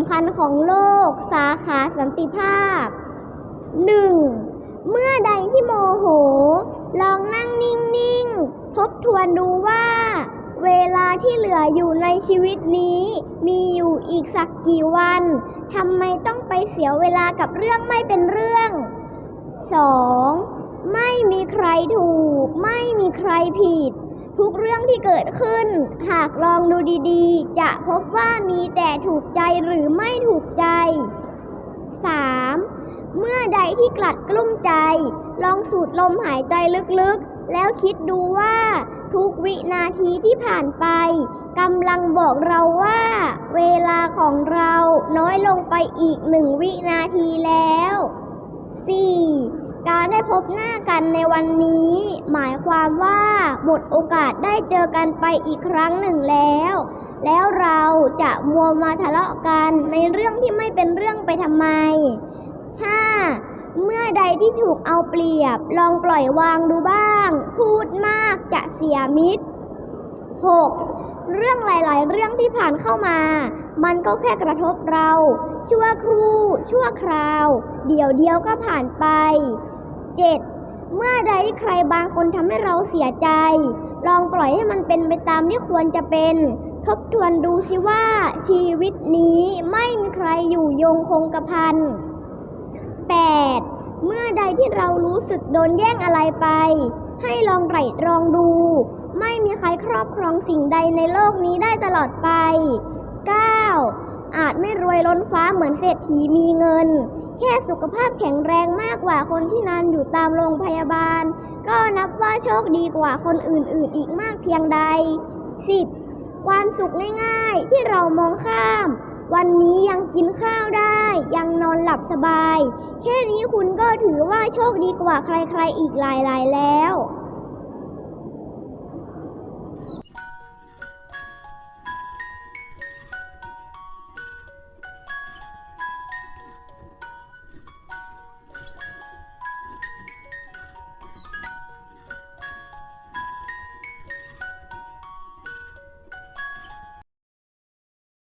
ำคัญของโลก สาขาสันติภาพ 1. เมื่อใดที่โมโห ลองนั่งนิ่ง ๆ ทบทวนดูว่า เวลาที่เหลืออยู่ในชีวิตนี้ มีอยู่อีกสักกี่วันทำไมต้องไปเสียเวลากับเรื่องไม่เป็นเรื่อง 2. ไม่มีใครถูก ไม่มีใครผิด ทุกเรื่องที่เกิดขึ้น หากลองดูดีๆ พบว่ามีแต่ถูกใจหรือไม่ถูกใจ 3. เมื่อใดที่กลัดกลุ้มใจ ลองสูดลมหายใจลึกๆ แล้วคิดดูว่า ทุกวินาทีที่ผ่านไปกำลังบอกเราว่า เวลาของเราน้อยลงไปอีกหนึ่งวินาทีแล้ว พบหน้ากันในวันนี้ หมายความว่าหมดโอกาสได้เจอกันไปอีกครั้งหนึ่งแล้ว แล้วเราจะมัวมาทะเลาะกันในเรื่องที่ไม่เป็นเรื่องไปทำไม 5. เมื่อใดที่ถูกเอาเปรียบ ลองปล่อยวางดูบ้าง พูดมากจะเสียมิตร 6. เรื่องหลาย ๆ เรื่องที่ผ่านเข้ามา มันก็แค่กระทบเรา ชั่วครู่ ชั่วคราว เดี๋ยวเดียวก็ผ่านไป 7. เมื่อใดที่ใครบางคนทำให้เราเสียใจ ลองปล่อยให้มันเป็นไปตามที่ควรจะเป็น ทบทวนดูสิว่าชีวิตนี้ไม่มีใครอยู่ยงคงกระพัน 8. เมื่อใดที่เรารู้สึกโดนแย่งอะไรไป ให้ลองไตร่ตรองดู ไม่มีใครครอบครองสิ่งใดในโลกนี้ได้ตลอดไป 9. อาจไม่รวยล้นฟ้าเหมือนเศรษฐีมีเงิน แค่สุขภาพแข็งแรงมากกว่าคนที่นอนอยู่ตามโรงพยาบาล ก็นับว่าโชคดีกว่าคนอื่นๆ อีกมากเพียงใด 10. ความสุขง่ายๆ ที่เรามองข้าม วันนี้ยังกินข้าวได้ ยังนอนหลับสบาย แค่นี้คุณก็ถือว่าโชคดีกว่าใครๆอีกหลายๆแล้ว